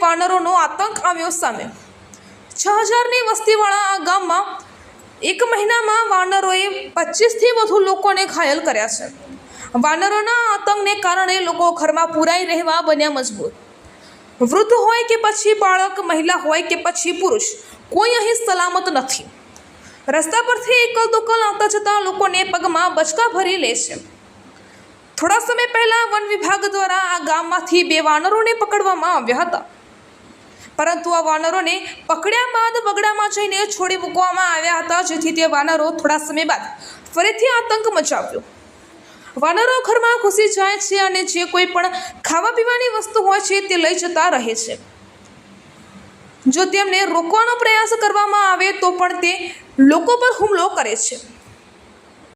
વાનરોનો આતંક આવ્યો સામે. છ હજારની વસ્તીવાળા આ ગામમાં એક મહિનામાં વાનરોએ પચીસથી વધુ લોકોને ઘાયલ કર્યા છે. વાનરોના આતંકને કારણે લોકો ઘરમાં પુરાઈ રહેવા બન્યા મજબૂર. વૃદ્ધ હોય કે પછી બાળક, મહિલા હોય કે પછી પુરુષ, કોઈ અહીં સલામત નથી. રસ્તા પરથી એકલ દુકલ આવતા જતા લોકોને પગમાં બચકા ભરી લે છે. થોડા સમય પહેલા વન વિભાગ દ્વારા આ ગામમાંથી બે વાનરોને પકડવામાં આવ્યા હતા. પરંતુ આ વાનરોને પકડ્યા બાદ બગડામાં જઈને છોડી મૂકવામાં આવ્યા હતા, જેથી તે વાનરો થોડા સમય બાદ ફરીથી આતંક મચાવ્યો. વાનરો ઘરમાં ઘૂસી જાય છે અને જે કોઈ પણ ખાવા પીવાની વસ્તુ હોય છે તે લઈ જતા રહે છે. જો તેમને રોકવાનો પ્રયાસ કરવામાં આવે તો પણ તે લોકો પર હુમલો કરે છે.